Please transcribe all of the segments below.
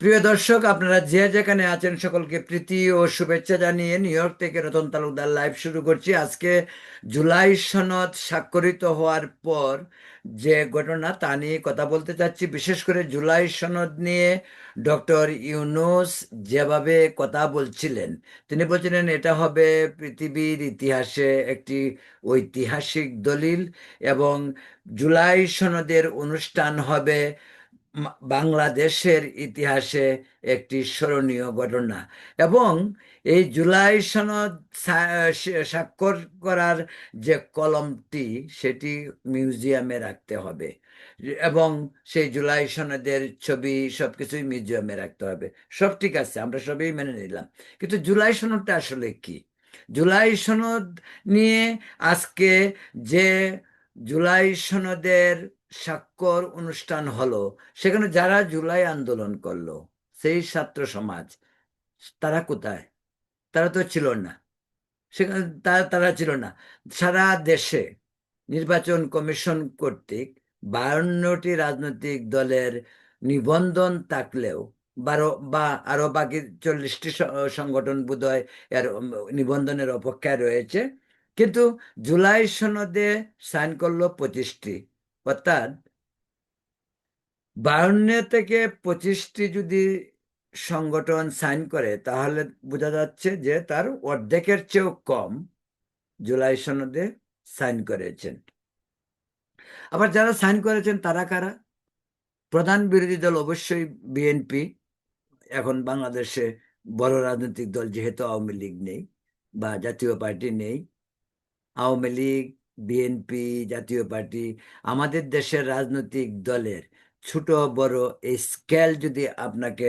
প্রিয় দর্শক, আপনারা যে যেখানে আছেন সকলকে প্রীতি ও শুভেচ্ছা জানিয়ে নিউ ইয়র্ক থেকে রতন তালুকদার লাইভ শুরু করছি। আজকে জুলাই সনদ স্বাক্ষরিত হওয়ার পর যে ঘটনা তা নিয়ে কথা বলতে চাচ্ছি। বিশেষ করে জুলাই সনদ নিয়ে ডক্টর ইউনুস যেভাবে কথা বলছিলেন, তিনি বলছিলেন, এটা হবে পৃথিবীর ইতিহাসে একটি ঐতিহাসিক দলিল এবং জুলাই সনদের অনুষ্ঠান হবে বাংলাদেশের ইতিহাসে একটি স্মরণীয় ঘটনা এবং এই জুলাই সনদ স্বাক্ষর করার যে কলমটি, সেটি মিউজিয়ামে রাখতে হবে। এবং সেই জুলাই সনদের ছবি সব কিছুই মিউজিয়ামে রাখতে হবে। সব ঠিক আছে, আমরা সবই মেনে নিলাম। কিন্তু জুলাই সনদটা আসলে কি? জুলাই সনদ নিয়ে আজকে যে জুলাই সনদের স্বাক্ষর অনুষ্ঠান হলো। সেখানে যারা জুলাই আন্দোলন করল, সেই ছাত্র সমাজ, তারা কোথায়? তারা তো ছিল না। সেখানে তারা ছিল না। সারা দেশে নির্বাচন কমিশন কর্তৃক বায়ান্নটি রাজনৈতিক দলের নিবন্ধন থাকলেও বারো বা, আরও বাকি চল্লিশটি সংগঠন বোধহয় এর নিবন্ধনের অপেক্ষায় রয়েছে। কিন্তু জুলাই সনদে সাইন করল পঁচিশটি। অর্থাৎ বায়ান্ন থেকে পঁচিশটি যদি সংগঠন সাইন করে, তাহলে বোঝা যাচ্ছে যে তার অর্ধেকের চেয়েও কম জুলাই সনদে সাইন করেছেন। আবার যারা সাইন করেছেন, তারা কারা? প্রধান বিরোধী দল অবশ্যই বিএনপি। এখন বাংলাদেশে বড় রাজনৈতিক দল যেহেতু আওয়ামী লীগ নেই বা জাতীয় পার্টি নেই, আওয়ামী লীগ বিএনপি, জাতীয় পার্টি, আমাদের দেশের রাজনৈতিক দলের ছোট বড় এই স্কেল যদি আপনাকে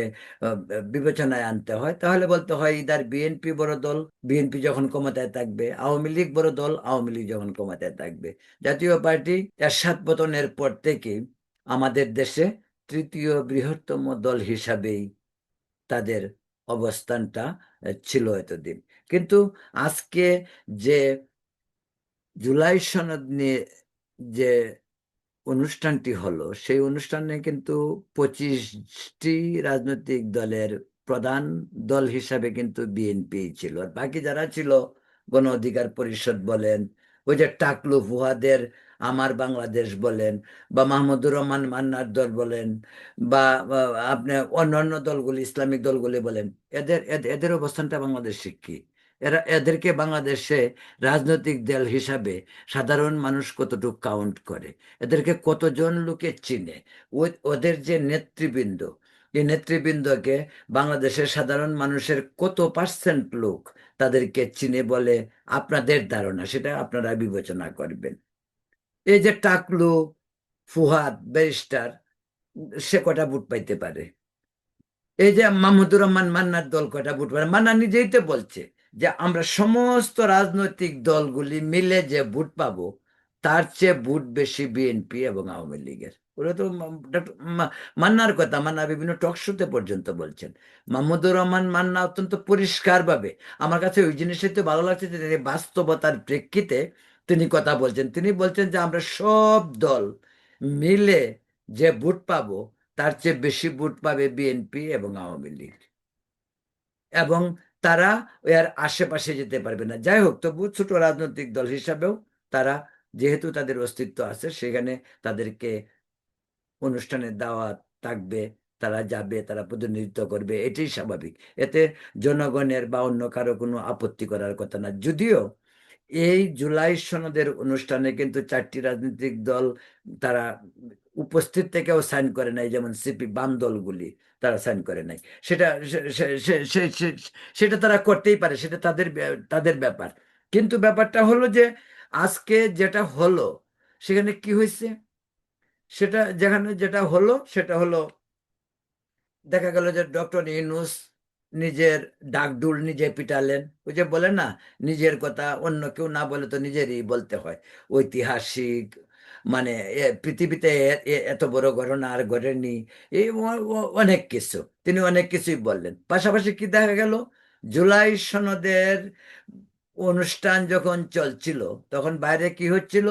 বিবেচনায় আনতে হয়, তাহলে বলতে হয় ইদার বিএনপি বড় দল, বিএনপি যখন ক্ষমতায় থাকবে, আওয়ামী লীগ বড় দল, আওয়ামী লীগ যখন ক্ষমতায় থাকবে। জাতীয় পার্টি এরশাদ পতনের পর থেকে আমাদের দেশে তৃতীয় বৃহত্তম দল হিসাবেই তাদের অবস্থানটা ছিল এতদিন। কিন্তু আজকে যে জুলাই সনদ নিয়ে যে অনুষ্ঠানটি হলো, সেই অনুষ্ঠানে কিন্তু পঁচিশটি রাজনৈতিক দলের প্রধান দল হিসাবে কিন্তু বিএনপি ছিল। আর বাকি যারা ছিল, গণ অধিকার পরিষদ বলেন, ওই যে টাকলু ফুহাদের আমার বাংলাদেশ বলেন, বা মাহমুদুর রহমান মান্নার দল বলেন, বা আপনি অন্যান্য দলগুলি, ইসলামিক দলগুলি বলেন এদের- এদের অবস্থানটা বাংলাদেশে কি? এরা, এদেরকে বাংলাদেশে রাজনৈতিক দল হিসাবে সাধারণ মানুষ কতটুকু কাউন্ট করে? এদেরকে কতজন লোকে চিনে? ওদের যে নেতৃবৃন্দ এই নেতৃবৃন্দকে বাংলাদেশের সাধারণ মানুষের কত পার্সেন্ট লোক তাদেরকে চিনে বলে আপনাদের ধারণা? সেটা আপনারা বিবেচনা করবেন। এই যে টাকলু, ফুহাদ, ব্যারিস্টার, সে কটা ভোট পাইতে পারে? এই যে মাহমুদুর রহমান মান্নার দল কটা ভোট পারে মান্না নিজেই তো বলছে। যে আমরা সমস্ত রাজনৈতিক দলগুলি মিলে যে ভোট পাবো, তার চেয়ে ভোট বেশি বিএনপি এবং আওয়ামী লীগের। ওরা তো মান্নার কথা, মান্না বিভিন্ন টক শোতে পর্যন্ত বলছেন। মাহমুদুর রহমান মান্না অত্যন্ত পরিষ্কারভাবে, আমার কাছে ওই জিনিসটাই তো ভালো লাগছে যে তিনি বাস্তবতার প্রেক্ষিতে তিনি কথা বলছেন। তিনি বলছেন যে, আমরা সব দল মিলে যে ভোট পাবো, তার চেয়ে বেশি ভোট পাবে বিএনপি এবং আওয়ামী লীগ। এবং তারা এর আশেপাশে যেতে পারবে না। যাই হোক তবু ছোট রাজনৈতিক দল হিসাবেও তারা যেহেতু তাদের অস্তিত্ব আছে, সেখানে তাদেরকে অনুষ্ঠানের দাওয়াত থাকবে, তারা যাবে, তারা প্রতিনিধিত্ব করবে, এটাই স্বাভাবিক। এতে জনগণের বা অন্য কারও কোনো আপত্তি করার কথা না। যদিও এই জুলাই সনদের অনুষ্ঠানে কিন্তু চারটি রাজনৈতিক দল তারা উপস্থিত থেকেও সাইন করে নাই, যেমন সিপি বাম দলগুলি। তারা সাইন করে নাই। সেটা সেটা তারা করতেই পারে, সেটা তাদের তাদের ব্যাপার। কিন্তু ব্যাপারটা হলো যে, আজকে যেটা হলো, সেখানে কি হয়েছে? সেটা, যেখানে যেটা হলো, সেটা হলো, দেখা গেল যে ডক্টর ইউনুস নিজের ডাকডুল নিজে পিটালেন। ওই যে বলে না, নিজের কথা অন্য কেউ না বলে তো নিজেরই বলতে হয়। ঐতিহাসিক মানে পৃথিবীতে এত বড় ঘটনা আর ঘটেনি, এই অনেক কিছু। তিনি অনেক কিছুই বললেন। পাশাপাশি কি দেখা গেল? জুলাই সনদের অনুষ্ঠান যখন চলছিল, তখন বাইরে কি হচ্ছিল?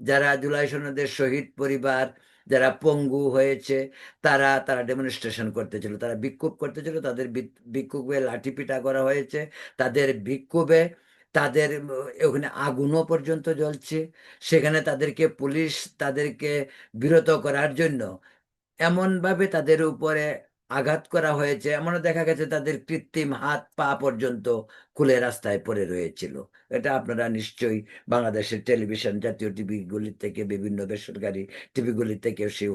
যারা জুলাই সনদের শহীদ পরিবার, যারা পঙ্গু হয়েছে, তারা তারা ডেমনস্ট্রেশন করতেছিল, তারা বিক্ষোভ করতেছিল, তাদের বিক্ষোভে লাঠিপিটা করা হয়েছে, তাদের বিক্ষোভে তাদের ওখানে আগুনও পর্যন্ত জ্বলছে। সেখানে তাদেরকে পুলিশ তাদেরকে বিরত করার জন্য এমনভাবে তাদের উপরে আঘাত করা হয়েছে। এমনও দেখা গেছে তাদের কৃত্রিম হাত পা পর্যন্ত খুলে রাস্তায় পড়ে রয়েছিল। এটা আপনারা নিশ্চয়ই বাংলাদেশের টেলিভিশন জাতীয় টিভিগুলি থেকে, বিভিন্ন বেসরকারি টিভিগুলি থেকে সেই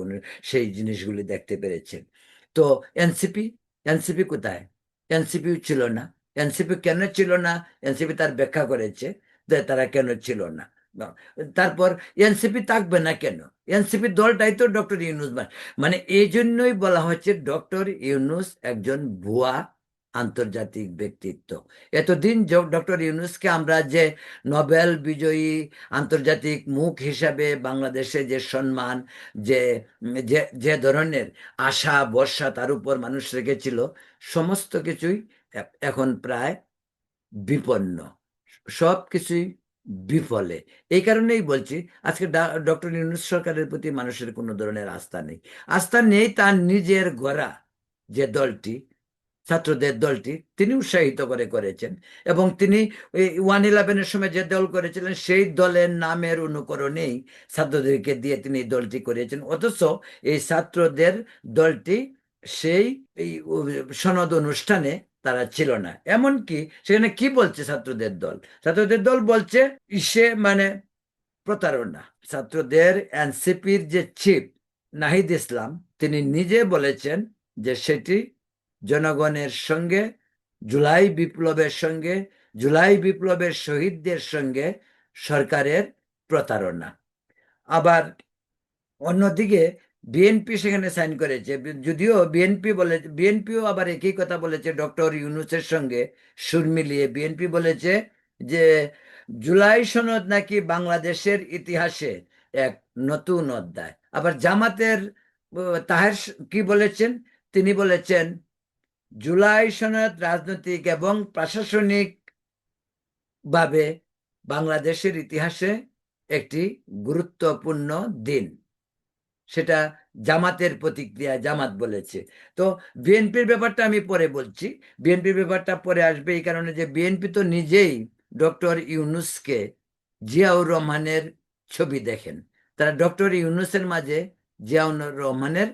সেই জিনিসগুলি দেখতে পেরেছেন। তো এনসিপি? এনসিপি কোথায়? এনসিপি ছিল না। এনসিপি কেন ছিল না? এনসিপি তার ব্যাখ্যা করেছে যে তারা কেন ছিল না। তারপর এনসিপি থাকবে না কেন? এনসিপি দলটাই তো ডক্টর ইউনুস মানে এই জন্যই বলা হচ্ছে ডক্টর ইউনুস একজন ভুয়া আন্তর্জাতিক ব্যক্তিত্ব। এতদিন ডক্টর ইউনুসকে আমরা যে নোবেল বিজয়ী আন্তর্জাতিক মুখ হিসাবে বাংলাদেশে যে সম্মান, যে যে ধরনের আশা বর্ষা তার উপর মানুষ রেখেছিল, সমস্ত কিছুই এখন প্রায় বিপন্ন। সব কিছুই বিফলে। এই কারণেই বলছি, আজকে ডক্টর ইউনুস সরকারের প্রতি মানুষের কোনো ধরনের আস্থা নেই। আস্থা নেই তার নিজের গড়া যে দলটি, ছাত্রদের দলটি, তিনি উৎসাহিত করে করেছেন এবং তিনি ওয়ান ইলেভেনের সময় যে দল করেছিলেন, সেই দলের নামের অনুকরণেই ছাত্রদেরকে দিয়ে তিনি দলটি করেছেন। অথচ এই ছাত্রদের দলটি সেই সনদ অনুষ্ঠানে তারা ছিল না। এমনকি সেখানে কি বলছে ছাত্রদের দল? ছাত্রদের দল বলছে, ইসে মানে প্রতারণা। ছাত্রদের এনসিপির যে চিফ নাহিদ ইসলাম, তিনি নিজে বলেছেন যে সেটি জনগণের সঙ্গে, জুলাই বিপ্লবের সঙ্গে, জুলাই বিপ্লবের শহীদদের সঙ্গে সরকারের প্রতারণা। আবার অন্যদিকে বিএনপি সেখানে সাইন করেছে যদিও বিএনপি বলে বিএনপিও আবার একই কথা বলেছে ডক্টর ইউনুসের সঙ্গে সুর মিলিয়ে। বিএনপি বলেছে যে, জুলাই সনদ নাকি বাংলাদেশের ইতিহাসে এক নতুন অধ্যায়। আবার জামাতের, তাহের কি বলেছেন? তিনি বলেছেন, জুলাই সনদ রাজনৈতিক এবং প্রশাসনিক ভাবে বাংলাদেশের ইতিহাসে একটি গুরুত্বপূর্ণ দিন। সেটা জামাতের প্রতিক্রিয়া জামাত বলেছে। তো বিএনপির ব্যাপারটা আমি পরে বলছি। বিএনপির ব্যাপারটা পরে আসবে এই কারণে যে বিএনপি তো নিজেই ডক্টর ইউনুসকে জিয়াউর রহমানের ছবি দেখেন। তারা ডক্টর ইউনুসের মাঝে জিয়াউর রহমানের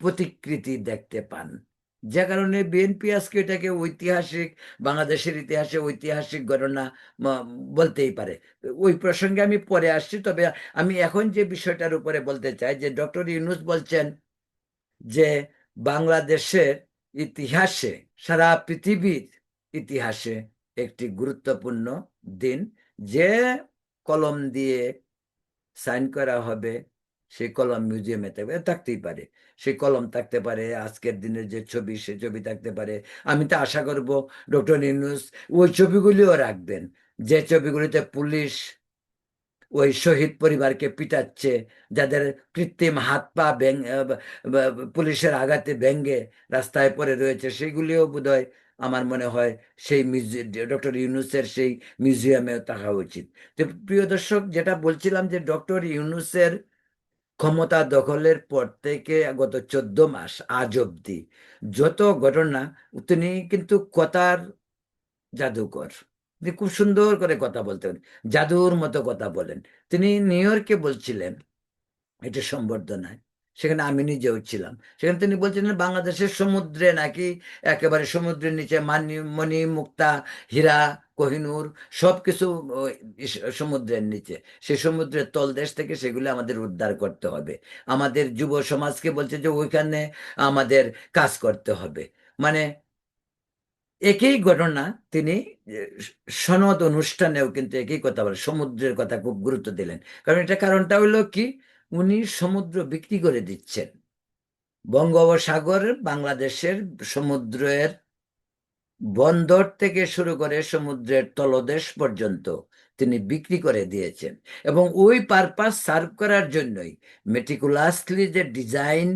প্রতিকৃতি দেখতে পান। যে কারণে বিএনপি আজকে এটাকে ঐতিহাসিক, বাংলাদেশের ইতিহাসে ঐতিহাসিক ঘটনা বলতেই পারে। ওই প্রসঙ্গে আমি পরে আসছি, তবে আমি এখন যে বিষয়টার উপরে বলতে চাই, যে ডক্টর ইউনুস বলছেন যে বাংলাদেশের ইতিহাসে, সারা পৃথিবীর ইতিহাসে একটি গুরুত্বপূর্ণ দিন, যে কলম দিয়ে সাইন করা হবে সেই কলম মিউজিয়ামে থাকবে। থাকতেই পারে। সেই কলম থাকতে পারে, আজকের দিনের যে ছবি, সে ছবি থাকতে পারে। আমি তো আশা করব ডক্টর ইউনুস, ওই ছবিগুলিও রাখবেন। যে ছবিগুলিতে পুলিশ ওই শহীদ পরিবারকে পিটাচ্ছে, যাদের কৃত্রিম হাত পা পুলিশের আঘাতে ব্যঙ্গে রাস্তায় পড়ে রয়েছে, সেগুলিও বোধহয় আমার মনে হয় সেই ডক্টর ইউনুসের সেই মিউজিয়ামেও থাকা উচিত। তো প্রিয় দর্শক, যেটা বলছিলাম যে ডক্টর ইউনুসের ক্ষমতা দখলের পর থেকে গত চোদ্দ মাস আজ অব্দি যত ঘটনা, তিনি কিন্তু কথার জাদুকর। তিনি খুব সুন্দর করে কথা বলতেন, জাদুর মতো কথা বলেন। তিনি নিউ ইয়র্কে বলছিলেন, এটা সম্বর্ধনায় সেখানে আমি নিজেও ছিলাম। সেখানে তিনি বলছিলেন, বাংলাদেশের সমুদ্রে নাকি একেবারে সমুদ্রের নিচে মানি মণি মুক্তা হীরা কোহিনুর সব কিছু সমুদ্রের নিচে। সে সমুদ্রের তলদেশ থেকে সেগুলো আমাদের উদ্ধার করতে হবে। আমাদের যুব সমাজকে বলছে যে ওইখানে আমাদের কাজ করতে হবে। মানে একই ঘটনা তিনি সনদ অনুষ্ঠানেও কিন্তু একই কথা বলে, সমুদ্রের কথা খুব গুরুত্ব দিলেন। কারণ এটা কারণটা হলো কি? উনি সমুদ্র বিক্রি করে দিচ্ছেন। বঙ্গোপসাগর বাংলাদেশের সমুদ্রের বন্দর থেকে শুরু করে সমুদ্রের তলদেশ পর্যন্ত তিনি বিক্রি করে দিয়েছেন এবং ওই পারপাস সার্ভ করার জন্যই মেটিকুলাসলি যে ডিজাইন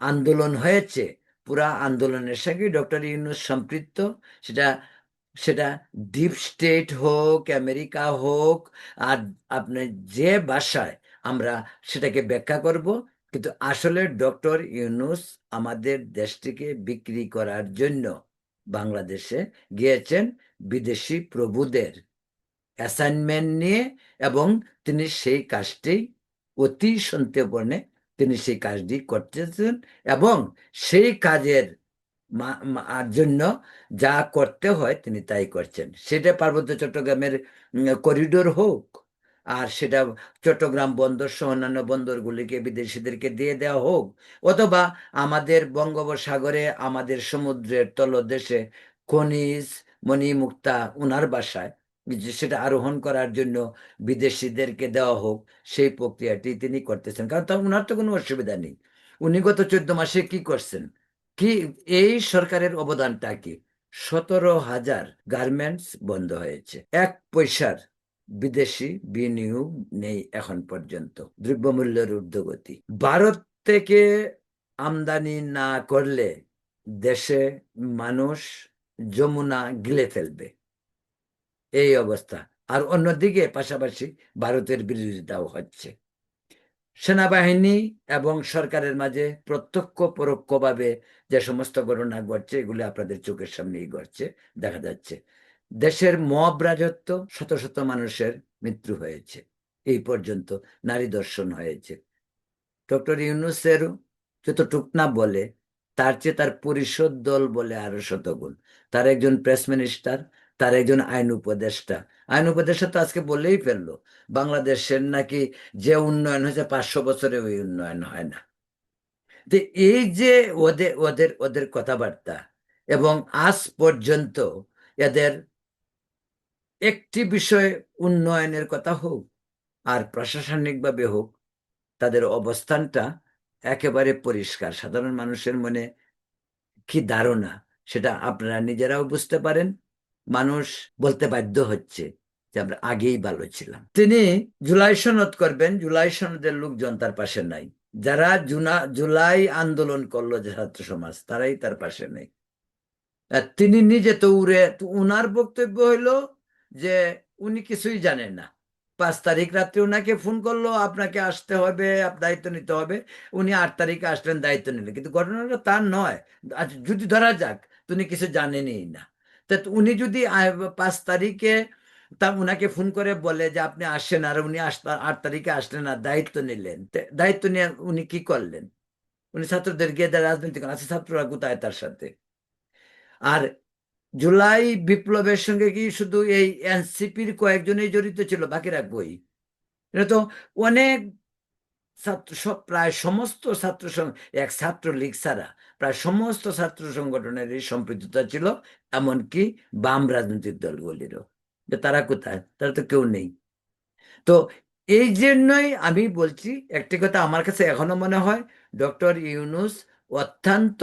আন্দোলন হয়েছে, পুরা আন্দোলনের সঙ্গে ডক্টর ইউনুস সম্পৃক্ত, সেটা সেটা ডিপ স্টেট হোক, আমেরিকা হোক, আর আপনার যে ভাষায় আমরা সেটাকে ব্যাখ্যা করব, কিন্তু আসলে ডক্টর ইউনুস আমাদের দেশটিকে বিক্রি করার জন্য বাংলাদেশে গিয়েছেন বিদেশি প্রভুদের অ্যাসাইনমেন্ট নিয়ে এবং তিনি সেই কাজটি অতি সন্তেপণে তিনি সেই কাজটি করতেছেন এবং সেই কাজের জন্য যা করতে হয় তিনি তাই করছেন। সেটা পার্বত্য চট্টগ্রামের করিডোর হোক আর সেটা চট্টগ্রাম বন্দর সহ অন্যান্য বন্দরগুলিকে বিদেশিদেরকে দিয়ে দেওয়া হোক, অথবা আমাদের বঙ্গোপসাগরে আমাদের সমুদ্রের তলদেশে খনিজ মণিমুক্তা উনার বাসায় সেটা আরোহণ করার জন্য বিদেশিদেরকে দেওয়া হোক, সেই প্রক্রিয়াটি তিনি করতেছেন। কারণ তা উনার তো কোনো অসুবিধা নেই। উনি গত চোদ্দ মাসে কি করছেন? কি এই সরকারের অবদানটা কি? সতেরো হাজার গার্মেন্টস বন্ধ হয়েছে। এক পয়সার বিদেশি বিনিয়োগ নেই এখন পর্যন্ত, দ্রব্যমূল্যের ঊর্ধ্বগতি। ভারত থেকে আমদানি না করলে দেশে মানুষ যমুনা গিলে ফেলবে। এই অবস্থা। আর অন্যদিকে পাশাপাশি ভারতের বিরোধিতাও হচ্ছে। সেনাবাহিনী এবং সরকারের মাঝে প্রত্যক্ষ পরোক্ষভাবে যে সমস্ত ঘটনা ঘটছে, এগুলি আপনাদের চোখের সামনেই ঘটছে, দেখা যাচ্ছে। দেশের মব রাজত্ব শত শত মানুষের মৃত্যু হয়েছে। এই পর্যন্ত নারী দর্শন হয়েছে। ডক্টর ইউনুসের যতটুক না বলে, তার চেয়ে তার পরিষদ দল বলে আরও শতগুণ। তার একজন প্রেস মিনিস্টার, তার একজন আইন উপদেষ্টা। আইন উপদেষ্টা তো আজকে বলেই ফেলল, বাংলাদেশের নাকি যে উন্নয়ন হয়েছে পাঁচশো বছরে ওই উন্নয়ন হয় না। তো এই যে ওদের ওদের ওদের কথাবার্তা, এবং আজ পর্যন্ত এদের একটি বিষয়ে উন্নয়নের কথা হোক আর প্রশাসনিকভাবে হোক, তাদের অবস্থানটা একেবারে পরিষ্কার। সাধারণ মানুষের মনে কি ধারণা, সেটা আপনারা নিজেরাও বুঝতে পারেন। মানুষ বলতে বাধ্য হচ্ছে যে আমরা আগেই ভালো ছিলাম। তিনি জুলাই সনদ করবেন, জুলাই সনদের লোকজন তার পাশে নাই। যারা জুনা, জুলাই আন্দোলন করল যে ছাত্র সমাজ, তারাই তার পাশে নেই। তিনি নিজে তো উড়ে উনার বক্তব্য হইল যে উনি কিছুই জানেন না। পাঁচ তারিখ রাত্রে ওনাকে ফোন করল, আপনাকে আসতে হবে দায়িত্ব নিতে হবে। উনি আট তারিখে আসলেন, দায়িত্ব নিলেন। কিন্তু ঘটনাটা তার নয়। যদি ধরা যাক তিনি কিছু জানেনই না। তা উনি যদি পাঁচ তারিখে তা উনাকে ফোন করে বলে যে, আপনি আসেন আর উনি আট তারিখে আসলেন আর দায়িত্ব নিলেন। দায়িত্ব নিয়ে উনি কি করলেন? উনি ছাত্রদের গিয়ে রাজনীতি করেন। আছে ছাত্ররা কোথায় তার সাথে? আর জুলাই বিপ্লবের সঙ্গে কি শুধু এই এনসিপির কয়েকজনই জড়িত ছিল, বাকিরা কই এটা তো অনেক ছাত্র সব প্রায় সমস্ত ছাত্র এক ছাত্র লীগ ছাড়া প্রায় সমস্ত ছাত্র সংগঠনের এই সম্পৃক্ততা ছিল, এমনকি বাম রাজনৈতিক দলগুলিরও। যে তারা কোথায়? তারা তো কেউ নেই। তো এই জন্যই আমি বলছি, একটি কথা আমার কাছে এখনও মনে হয়, ডক্টর ইউনুস অত্যন্ত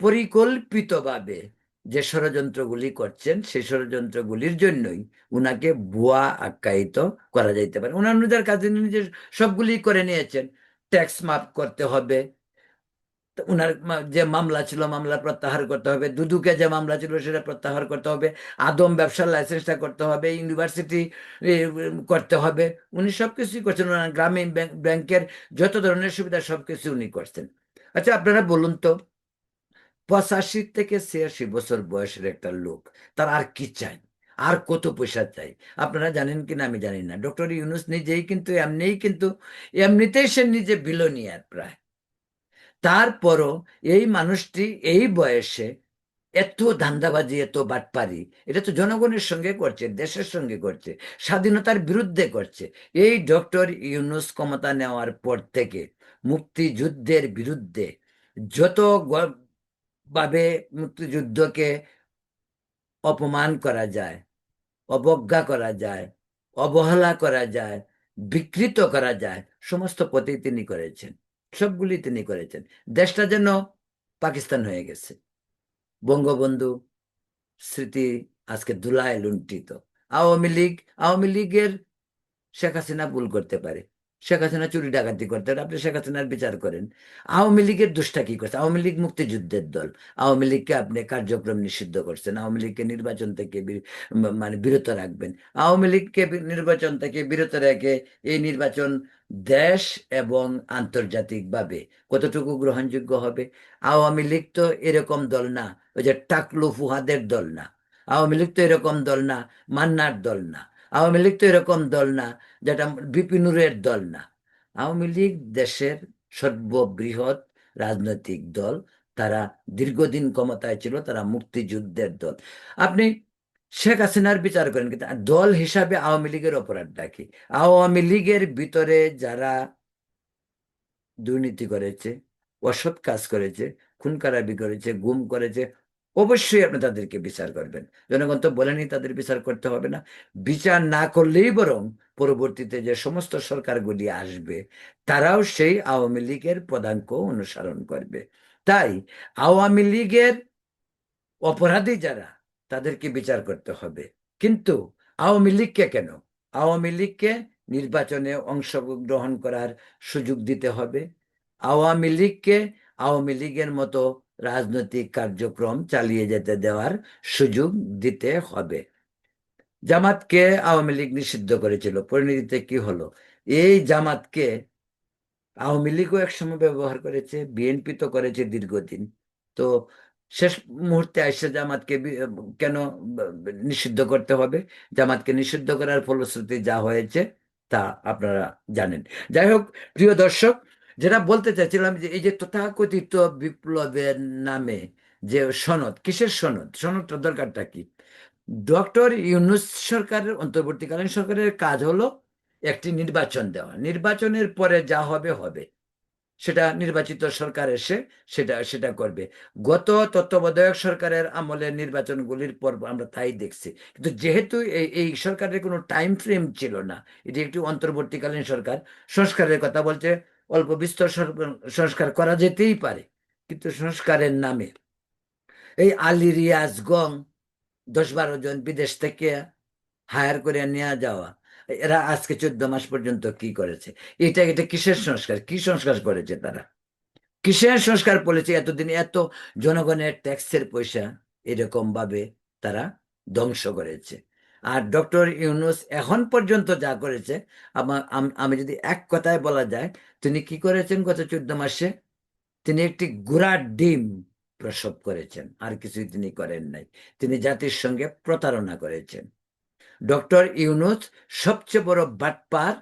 পরিকল্পিতভাবে যে ষড়যন্ত্রগুলি করছেন সেই ষড়যন্ত্রগুলির জন্যই উনাকে ভুয়া আখ্যায়িত করা যাইতে পারে। উনার কাজে নিজের সবগুলি করে নিয়েছেন, ট্যাক্স মাফ করতে হবে উনার যে মামলা ছিল, মামলা প্রত্যাহার করতে হবে, দুদুকে যে মামলা ছিল সেটা প্রত্যাহার করতে হবে, আদম ব্যবসার লাইসেন্সটা করতে হবে ইউনিভার্সিটি করতে হবে, উনি সব কিছুই করছেন। ওনার গ্রামীণ ব্যাংক, ব্যাংকের যত ধরনের সুবিধা সবকিছু উনি করছেন। আচ্ছা আপনারা বলুন তো পঁচাশি থেকে ছিয়াশি বছর বয়সের একটা লোক। তার আর কি চাই? আর কত পয়সা চাই? আপনারা জানেন কিনা আমি জানি না। ডক্টর ইউনুস নিজেই কিন্তু এমনিই কিন্তু, এমনিতেই সে নিজে বিলোনিয়ার প্রায়। তারপরও এই মানুষটি এই বয়সে এত ধান্দাবাজি, এত বাটপারি, এটা তো জনগণের সঙ্গে করছে, দেশের সঙ্গে করছে, স্বাধীনতার বিরুদ্ধে করছে। এই ডক্টর ইউনুস ক্ষমতা নেওয়ার পর থেকে মুক্তিযুদ্ধের বিরুদ্ধে যত ভাবে মুক্তিযুদ্ধকে অপমান করা যায়, অবজ্ঞা করা যায়, অবহেলা করা যায়, বিকৃত করা যায়, সমস্ত পথেই তিনি করেছেন, সবগুলি তিনি করেছেন। দেশটা যেন পাকিস্তান হয়ে গেছে। বঙ্গবন্ধু স্মৃতি আজকে ধুলায় লুণ্ঠিত। আওয়ামী লীগ, আওয়ামী লীগের শেখ হাসিনা ভুল করতে পারে। শেখ হাসিনা চুরি ডাকাতি করতেন আপনি শেখ হাসিনার বিচার করেন। আওয়ামী লীগের দোষটা কি করছে? আওয়ামী লীগ মুক্তিযুদ্ধের দল। আওয়ামী লীগকে আপনি কার্যক্রম নিষিদ্ধ করছেন। আওয়ামী লীগকে নির্বাচন থেকে মানে বিরত রাখবেন। আওয়ামী লীগকে নির্বাচন থেকে বিরত রেখে এই নির্বাচন দেশ এবং আন্তর্জাতিকভাবে কতটুকু গ্রহণযোগ্য হবে? আওয়ামী লীগ তো এরকম দল না, ওই যে টাকলু ফুহাদের দল না। আওয়ামী লীগ তো এরকম দল না, মান্নার দল না। আওয়ামী লীগ তো এরকম দল না, যেটা বিপিনুরের দল না। আওয়ামী লীগ দেশের সর্ববৃহৎ রাজনৈতিক দল। তারা দীর্ঘদিন ক্ষমতায় ছিল, তারা মুক্তিযুদ্ধের দল। আপনি শেখ হাসিনার বিচার করেন, কিন্তু দল হিসাবে আওয়ামী লীগের অপরাধটা কি? আওয়ামী লীগের ভিতরে যারা দুর্নীতি করেছে, অসৎ কাজ করেছে খুন করেছে, গুম করেছে অবশ্যই আপনি তাদেরকে বিচার করবেন। জনগণ তো বলেনি তাদের বিচার করতে হবে না। বিচার না করলেই বরং পরবর্তীতে যে সমস্ত সরকারগুলি আসবে, তারাও সেই আওয়ামী লীগের পদাঙ্ক অনুসরণ করবে। তাই আওয়ামী লীগের অপরাধী যারা, তাদেরকে বিচার করতে হবে। কিন্তু আওয়ামী লীগকে কেন? আওয়ামী লীগকে নির্বাচনে অংশগ্রহণ করার সুযোগ দিতে হবে। আওয়ামী লীগকে আওয়ামী লীগের মতো রাজনৈতিক কার্যক্রম চালিয়ে যেতে দেওয়ার সুযোগ দিতে হবে। জামাতকে আওয়ামী লীগ নিষিদ্ধ করেছিল। পরিণতিতে কি হলো? এই জামাতকে আওয়ামী লীগও একসময় ব্যবহার করেছে, বিএনপি তো করেছে দীর্ঘদিন। তো শেষ মুহূর্তে আইসে জামাতকে কেন নিষিদ্ধ করতে হবে? জামাতকে নিষিদ্ধ করার ফলশ্রুতি যা হয়েছে তা আপনারা জানেন। যাই হোক, প্রিয় দর্শক যেটা বলতে চাইছিলাম যে এই যে তথাকথিত বিপ্লবের নামে যে সনদ, কিসের সনদ? সনদটা দরকারটা কি? ডক্টর ইউনুস সরকারের, অন্তর্বর্তীকালীন সরকারের কাজ হলো একটি নির্বাচন দেওয়া। নির্বাচনের পরে যা হবে হবে। সেটা নির্বাচিত সরকার এসে সেটা সেটা করবে। গত তত্ত্বাবধায়ক সরকারের আমলের নির্বাচনগুলির পর আমরা তাই দেখছি। কিন্তু যেহেতু এই এই সরকারের কোনো টাইম ফ্রেম ছিল না, এটি একটি অন্তর্বর্তীকালীন সরকার, সংস্কারের কথা বলছে অল্প বিস্তর সংস্কার করা যেতেই পারে, কিন্তু সংস্কারের নামে। এই আলী রিয়াজ গং দশ বারো জন বিদেশ থেকে হায়ার করে নেওয়া যাওয়া, এরা আজকে চোদ্দ মাস পর্যন্ত কি করেছে? এটা এটা কিসের সংস্কার? কি সংস্কার করেছে তারা? কিসের সংস্কার বলেছে? এতদিন এত জনগণের ট্যাক্সের পয়সা এরকম ভাবে তারা ধ্বংস করেছে। আর ডক্টর ইউনুস এখন পর্যন্ত যা করেছে আমার আম- যদি এক কথায় বলা যায়, তিনি কি করেছেন গত চোদ্দ মাসে? তিনি একটি ঘোড়ার ডিম প্রসব করেছেন, আর কিছুই তিনি করেন নাই। তিনি জাতির সঙ্গে প্রতারণা করেছেন। ডক্টর ইউনুস সবচেয়ে বড় বাটপার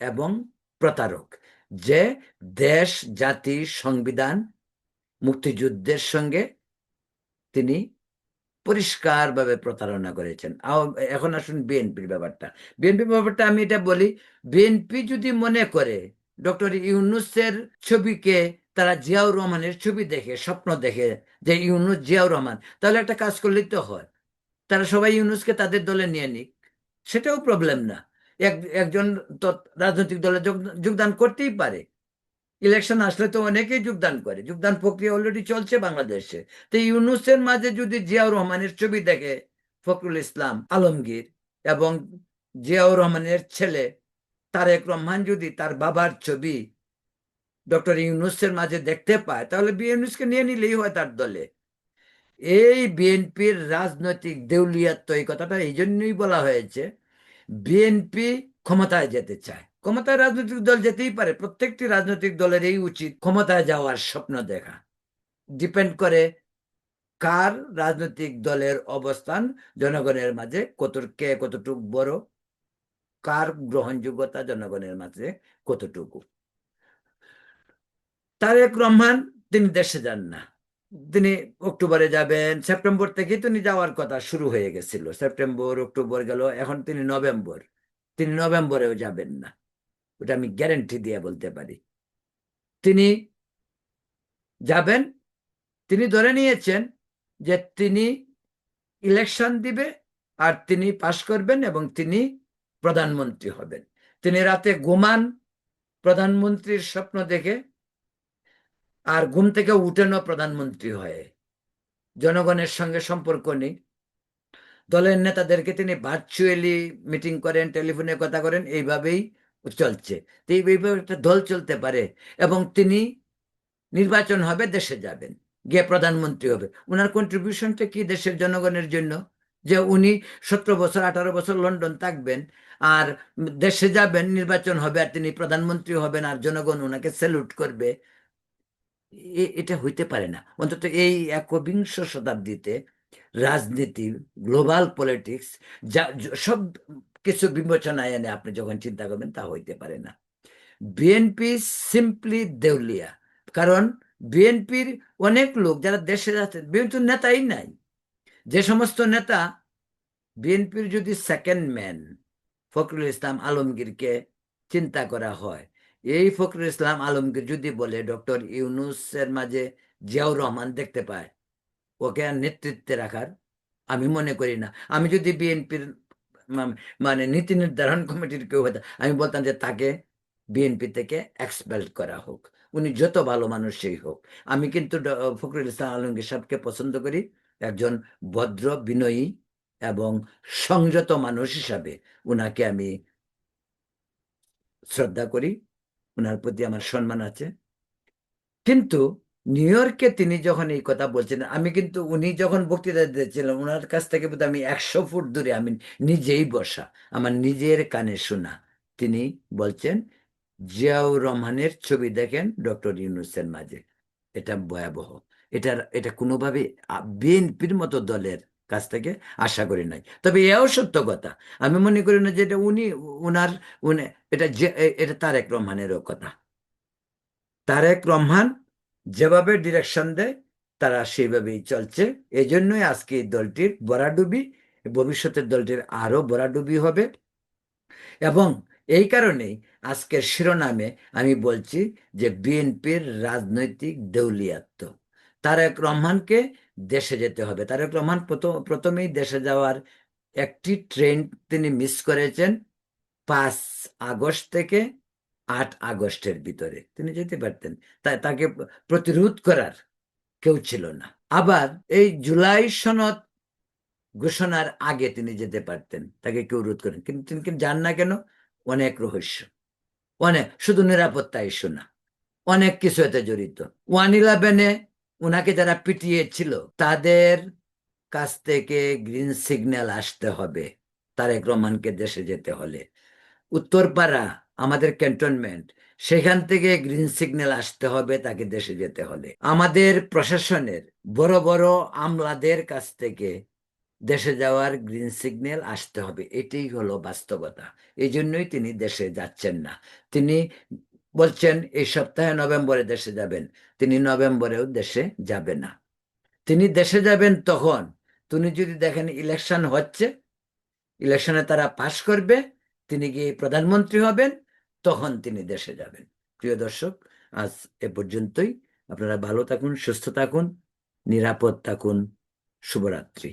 এবং প্রতারক, যে দেশ, জাতি, সংবিধান, মুক্তিযুদ্ধের সঙ্গে তিনি পরিষ্কারভাবে প্রতারণা করেছেন। এখন আসুন বিএনপির ব্যাপারটা। বিএনপির ব্যাপারটা আমি এটা বলি বিএনপি যদি মনে করে, ডক্টর ইউনুসের ছবিকে তারা জিয়াউর রহমানের ছবি দেখে, স্বপ্ন দেখে যে ইউনুস জিয়াউর রহমান, তাহলে একটা কাজ করলেই তো হয়। তারা সবাই ইউনুসকে তাদের দলে নিয়ে নিক, সেটাও প্রবলেম না। এক, একজন তো রাজনৈতিক দলে যোগ- যোগদান করতেই পারে। ইলেকশন আসলে তো অনেকেই যোগদান করে। যোগদান প্রক্রিয়া অলরেডি চলছে বাংলাদেশে। তো ইউনুসের মাঝে যদি জিয়াউর রহমানের ছবি দেখে ফখরুল ইসলাম আলমগীর এবং জিয়াউর রহমানের ছেলে তারেক রহমান যদি তার বাবার ছবি ডক্টর ইউনুসের মাঝে দেখতে পায়, তাহলে বিএনউসকে নিয়ে নিলেই হয় তার দলে। এই বিএনপির রাজনৈতিক দেউলিয়াত্ব এই কথাটা এই জন্যই বলা হয়েছে, বিএনপি ক্ষমতায় যেতে চায়। ক্ষমতায় রাজনৈতিক দল যেতেই পারে, প্রত্যেকটি রাজনৈতিক দলের এই উচিত ক্ষমতায় যাওয়ার স্বপ্ন দেখা। ডিপেন্ড করে কার রাজনৈতিক দলের অবস্থান জনগণের মাঝে কত কে কতটুকু বড়, কার গ্রহণযোগ্যতা জনগণের মাঝে কতটুকু। তারেক রহমান, তিনি দেশে যান না। তিনি অক্টোবরে যাবেন, সেপ্টেম্বর থেকে তিনি যাওয়ার কথা শুরু হয়ে গেছিল। সেপ্টেম্বর, অক্টোবর গেল, এখন তিনি নভেম্বর। তিনি নভেম্বরেও যাবেন না। ওটা আমি গ্যারেন্টি দিয়ে বলতে পারি। তিনি যাবেন, তিনি ধরে নিয়েছেন যে তিনি ইলেকশন দিবে আর তিনি পাশ করবেন এবং তিনি প্রধানমন্ত্রী হবেন। তিনি রাতে ঘুমান, প্রধানমন্ত্রীর স্বপ্ন দেখে আর ঘুম থেকে উঠেনও প্রধানমন্ত্রী হয়ে। জনগণের সঙ্গে সম্পর্ক নেই। দলের নেতাদেরকে তিনি ভার্চুয়ালি মিটিং করেন টেলিফোনে কথা করেন এইভাবেই চলছে। তো এইভাবে একটা দল চলতে পারে এবং তিনি নির্বাচন হবে, দেশে যাবেন, গিয়ে প্রধানমন্ত্রী হবে। ওনার কন্ট্রিবিউশনটা কি দেশের জনগণের জন্য? যে উনি সতেরো বছর, আঠারো বছর লন্ডন থাকবেন আর দেশে যাবেন, নির্বাচন হবে আর তিনি প্রধানমন্ত্রী হবেন আর জনগণ ওনাকে স্যালুট করবে এটা হইতে পারে না। অন্তত এই একবিংশ শতাব্দীতে রাজনীতি গ্লোবাল পলিটিক্স যা, সব কিছু বিবেচনায় এনে আপনি যখন চিন্তা করবেন, তা হইতে পারে না। বিএনপি সিম্পলি দেউলিয়া। কারণ বিএনপির অনেক লোক যারা দেশে আছেন বিএনপি নেতাই নাই। যে সমস্ত নেতা বিএনপির যদি সেকেন্ড ম্যান ফখরুল ইসলাম আলমগীরকে চিন্তা করা হয়, এই ফখরুল ইসলাম আলমগীর যদি বলে, ডক্টর ইউনুসের মাঝে জিয়াউর রহমান দেখতে পায়, ওকে আর নেতৃত্বে রাখার আমি মনে করি না। আমি যদি বিএনপির মানে নীতি নির্ধারণ কমিটির কেউ হতো, আমি বলতাম যে তাকে বিএনপি থেকে এক্সপেল করা হোক। উনি যত ভালো মানুষই হোক। আমি কিন্তু ফখরুল ইসলাম আলমগীর সাহেবকে পছন্দ করি। একজন ভদ্র, বিনয়ী এবং সংযত মানুষ হিসাবে উনাকে আমি শ্রদ্ধা করি। উনার প্রতি আমার সম্মান আছে। কিন্তু নিউ ইয়র্কে তিনি যখন এই কথা বলছিলেন, আমি কিন্তু উনি যখন বক্তৃতা দিয়েছিলেন ওনার কাছ থেকে বোধহয় আমি একশো ফুট দূরে, আমি নিজেই বসা, আমার নিজের কানে শোনা, তিনি বলছেন, জিয়াউর রহমানের ছবি দেখেন ডক্টর ইউনুসের মাঝে। এটা ভয়াবহ। এটার, এটা কোনোভাবে বিএনপির মতো দলের কাছ থেকে আশা করি নাই। তবে এও সত্য কথা, আমি মনে করি না যে এটা উনি, উনার, উনি, এটা এটা তারেক রহমানেরও কথা। তারেক রহমান যেভাবে ডিরেকশন দেয়, তারা সেইভাবেই চলছে। এই জন্যই আজকে এই দলটির বরাডুবি, ভবিষ্যতের দলটির আরও বরাডুবি হবে। এবং এই কারণেই আজকের শিরোনামে আমি বলছি যে বিএনপির রাজনৈতিক দেউলিয়াত্ব। তারেক রহমানকে দেশে যেতে হবে। তারেক রহমান প্রথম প্রথমেই দেশে যাওয়ার একটি ট্রেন তিনি মিস করেছেন পাঁচ আগস্ট থেকে। আট আগস্টের ভিতরে। তিনি যেতে পারতেন। তাই তাকে প্রতিরোধ করার কেউ ছিল না। আবার এই জুলাই সনদ ঘোষণার আগে তিনি যেতে পারতেন, তাকে কেউ রোধ করেন। কিন্তু তিনি কিন্তু যান না কেন? অনেক রহস্য। অনেক, শুধু নিরাপত্তা ইস্যু না। অনেক কিছু এতে জড়িত। ওয়ান ইলেভেনে ওনাকে যারা পিটিয়েছিল, তাদের কাছ থেকে গ্রিন সিগন্যাল আসতে হবে। তারেক রহমানকে দেশে যেতে হলে। উত্তরপাড়া আমাদের ক্যান্টনমেন্ট, সেখান থেকে গ্রিন সিগন্যাল আসতে হবে তাকে দেশে যেতে হলে। আমাদের প্রশাসনের বড় বড় আমলাদের কাছ থেকে দেশে যাওয়ার গ্রিন সিগন্যাল আসতে হবে। এটাই হলো বাস্তবতা। এই জন্যই তিনি দেশে যাচ্ছেন না। তিনি বলছেন, এই সপ্তাহে নভেম্বরে দেশে যাবেন। তিনি নভেম্বরেও দেশে যাবে না। তিনি দেশে যাবেন তখন, তিনি যদি দেখেন ইলেকশন হচ্ছে, ইলেকশনে তারা পাশ করবে তিনি গিয়ে প্রধানমন্ত্রী হবেন? তখন তিনি দেশে যাবেন। প্রিয় দর্শক, আজ এ পর্যন্তই। আপনারা ভালো থাকুন, সুস্থ থাকুন, নিরাপদ থাকুন। শুভরাত্রি।